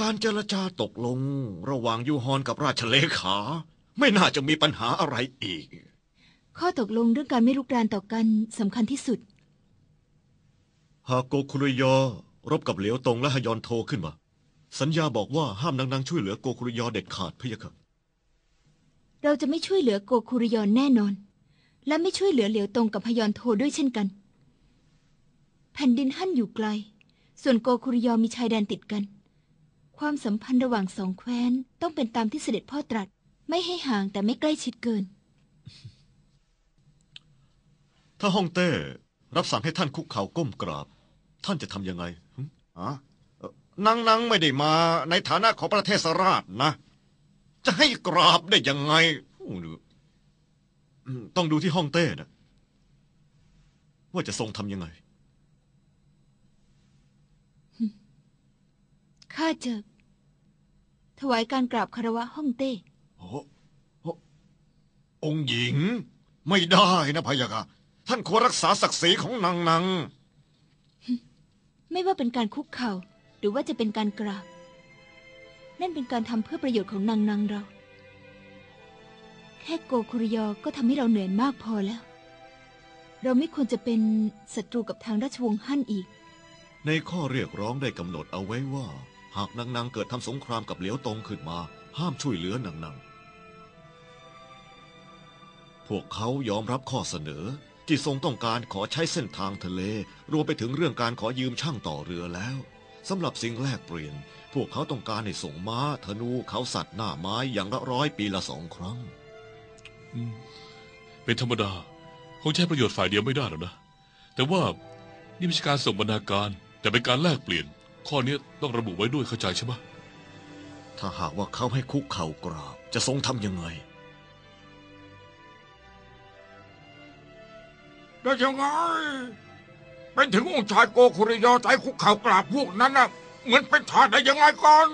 การเจรจาตกลง ระหว่างยูฮอนกับราชเลขา ไม่น่าจะมีปัญหาอะไรอีก ข้อตกลงเรื่องการไม่ลุกรานต่อกันสำคัญที่สุด หากโกคุรุยอรบกับเหลียวตงและฮยอนโทขึ้นมา สัญญาบอกว่าห้ามนางๆช่วยเหลือโกคุรุยอเด็ดขาดพะยะค่ะเราจะไม่ช่วยเหลือโกคุริยอนแน่นอน และไม่ช่วยเหลือเหลียวตรงกับพยอนโทด้วยเช่นกัน แผ่นดินฮั่นอยู่ไกล ส่วนโกคุริยอมีชายแดนติดกัน ความสัมพันธ์ระหว่างสองแคว้นต้องเป็นตามที่เสด็จพ่อตรัส ไม่ให้ห่างแต่ไม่ใกล้ชิดเกิน ถ้าฮ่องเต้ รับสั่งให้ท่านคุกเข่าก้มกราบ ท่านจะทำยังไงหึอ๋อเอ่อนางนางไม่ได้มาในฐานะของประเทศสราชนะ จะให้กราบได้ยังไงโอ้โหอืมต้องดูที่ฮ่องเต้นะว่าจะทรงทำยังไงข้าจะ ถวายการกราบคารวะฮ่องเต้โอ้โอ้องค์หญิง ไม่ได้นะพะยะค่ะท่านควรรักษาศักดิ์ศรีของนางนางไม่ว่าเป็นการคุกเข่า หรือว่าจะเป็นการกราบ นั่นเป็นการทำเพื่อประโยชน์ของนางนางเรา แค่โกคุริยอก็ทำให้เราเหนื่อยมากพอแล้ว เราไม่ควรจะเป็นศัตรูกับทางราชวงศ์ฮั่นอีก ในข้อเรียกร้องได้กำหนดเอาไว้ว่า หากนางๆเกิดทำสงครามกับเหลียวตงขึ้นมา ห้ามช่วยเหลือนางๆพวกเขายอมรับข้อเสนอ ที่ทรงต้องการขอใช้เส้นทางทะเล รวมไปถึงเรื่องการขอยืมช่างต่อเรือแล้วสำหรับสิ่งแลกเปลี่ยน พวกเขาต้องการให้ส่งม้า ธนูเขาสัตว์หน้าไม้อย่างละร้อยปีละสองครั้ง เป็นธรรมดา คงใช้ประโยชน์ฝ่ายเดียวไม่ได้หรอกนะ แต่ว่านี่ไม่ใช่การส่งบรรณาการ แต่เป็นการแลกเปลี่ยน ข้อนี้ต้องระบุไว้ด้วยเข้าใจใช่ไหมถ้าหากว่าเขาให้คุกเข่ากราบ จะทรงทำยังไง ได้ยังไง เป็นถึงองค์ชายโกคุริยอใจคุกเข่ากราบพวกนั้นน่ะ เหมือนเป็นทาสได้ยังไงกัน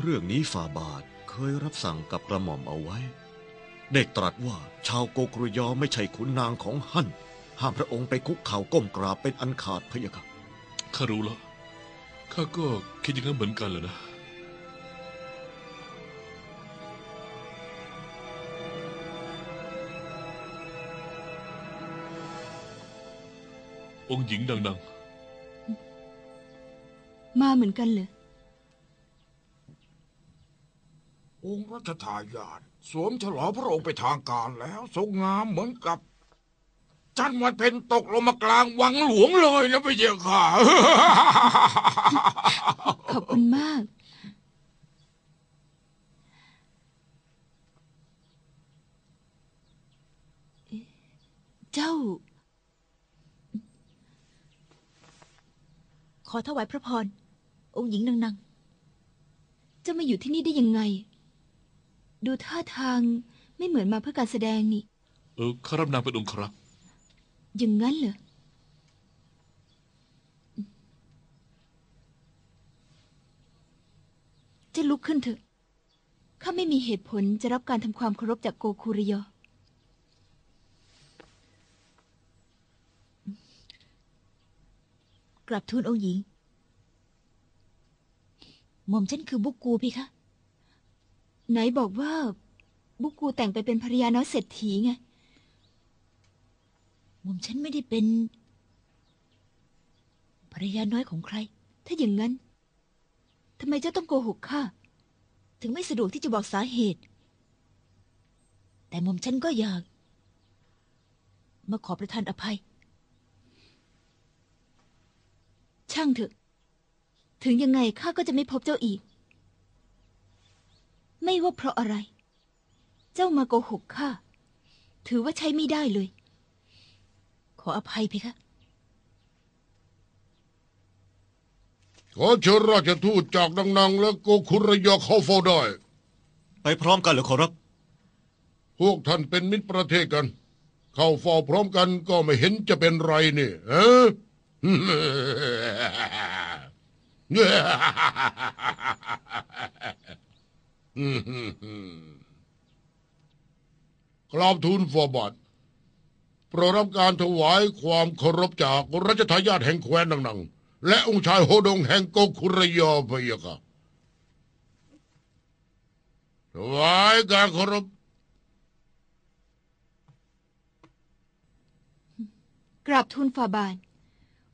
เรื่องนี้ฝ่าบาทเคยรับสั่งกับกระหม่อมเอาไว้ได้ตรัสว่าชาวโกกรุยอไม่ใช่ขุนนางของฮั่น ห้ามพระองค์ไปคุกเข่าก้มกราบเป็นอันขาดพะยะค่ะ ข้ารู้แล้ว ข้าก็คิดอย่างนั้นเหมือนกันเลยนะ องค์หญิงดัง มาเหมือนกันเหรอองค์รัชทายาทสวมฉลองพระองค์ไปทางการแล้ว ทรงงามเหมือนกับ จันทร์วันเพ็ญตกลงมากลางวังหลวงเลยนะพี่เจ้าค่ะ ขอบคุณมากเอ๊ะเจ้า ขอถวายพระพร องค์หญิงนางนางเจ้ามาอยู่ที่นี่ได้ยังไง ดูท่าทางไม่เหมือนมาเพื่อการแสดงนี่ๆเออข้ารับนางเป็นองค์ครับ อย่างนั้นเหรอ จะลุกขึ้นเถอะ ข้าไม่มีเหตุผลจะรับการทำความเคารพจากโกคุริยอกราบทูลองค์หญิง หม่อมฉันคือบุกกูพี่คะ ไหนบอกว่าบุกกูแต่งไปเป็นภรรยาน้อยเศรษฐีไง หม่อมฉันไม่ได้เป็นภรรยาน้อยของใคร ถ้าอย่างนั้นทำไมเจ้าต้องโกหกข้าถึงไม่สะดวกที่จะบอกสาเหตุ แต่หม่อมฉันก็อยาก มาขอประทานอภัย ช่างเถอะ ถึงยังไงข้าก็จะไม่พบเจ้าอีก ไม่ว่าเพราะอะไร เจ้ามาโกหกข้าถือว่าใช้ไม่ได้เลย ขออภัยพี่คะขอเชิญราชทูตจากดังนังและโกคุรยอเข้าเฝ้าได้ ไปพร้อมกันเหรือขอรับ พวกท่านเป็นมิตรประเทศกัน เข้าเฝ้าพร้อมกันก็ไม่เห็นจะเป็นไรนี่เออ กราบทูลฟอบาท โปรดรับการถวายความเคารพจากรัชทายาทแห่งแคว้นดังๆ และองค์ชายโฮดงแห่งโกคุรยอพะยะค่ะถวายการเคารพกราบทูลฝ่าบาท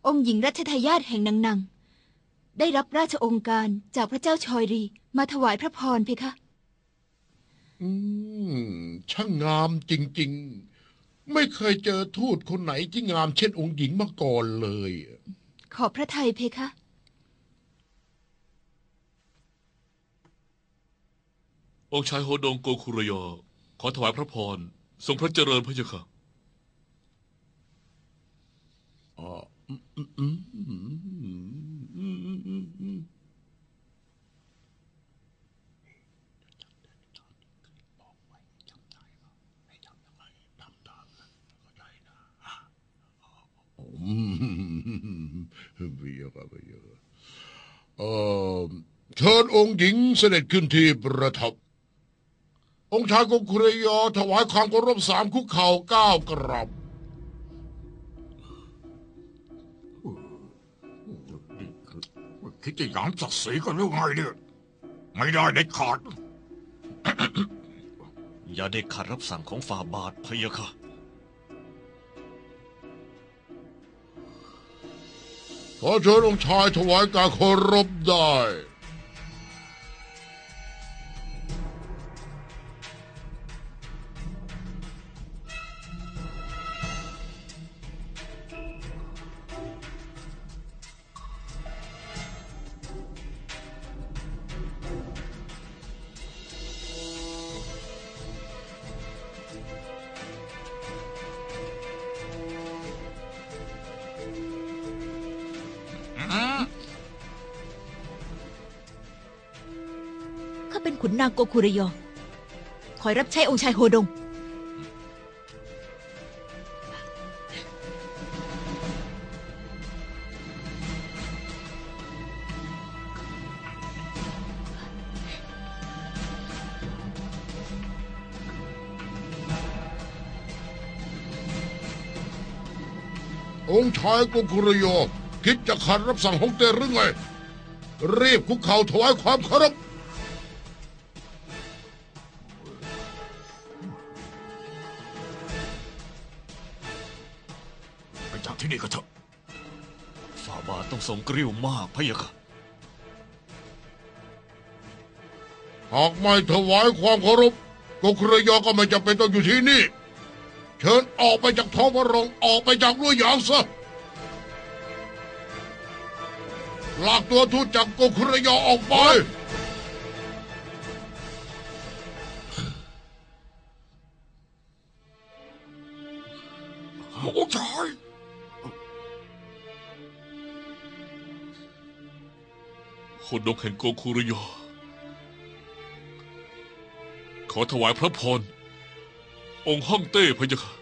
องค์หญิงรัชทายาทแห่งนางนังได้รับราชองค์การจากพระเจ้าชอยรีมาถวายพระพรเพคะ อืม ช่างงามจริง ๆ ไม่เคยเจอทูตคนไหนที่งามเช่นองค์หญิงมาก่อนเลย ขอบพระทัยเพคะ องค์ชายโฮดงโกคุรยอ ขอถวายพระพร ทรงพระเจริญพระเจ้าค่ะอืมพะยะค่ะพะยะค่ะ เอ่อเชิญองค์หญิงเสด็จขึ้นที่ประทับ องค์ชายโกคุรยอถวายความเคารพสามคุกเข่าเก้ากราบคิดจะหยามศักดิ์ศรีกันหรือไงเนี่ยไม่ได้เด็ดขาด อย่าได้ขัดรับสั่งของฝ่าบาทพะยะค่ะ ขอเชิญองค์ชายถวายการเคารพได้ ขุนนางโกคุรยอคอยรับใช้องค์ชายโฮดง องค์ชายโกคุรยอคิดจะขัดรับสั่งของเตหรือไง รีบคุกเข่าถวายความเคารพ ที่นี่ก็เถอะฝ่าบาทต้องทรงกริ้วมากพะยะค่ะ หากไม่ถวายความเคารพโกคุรยอก็ไม่จำเป็นต้องอยู่ที่นี่ เชิญออกไปจากท้องพระโรงออกไปจากรั้วหยางซะลากตัวทูตจากโกคุรยอออกไป คนดงแห่งโกคุรยอขอถวายพระพร องค์ห้องเต้พระเจ้าค่ะ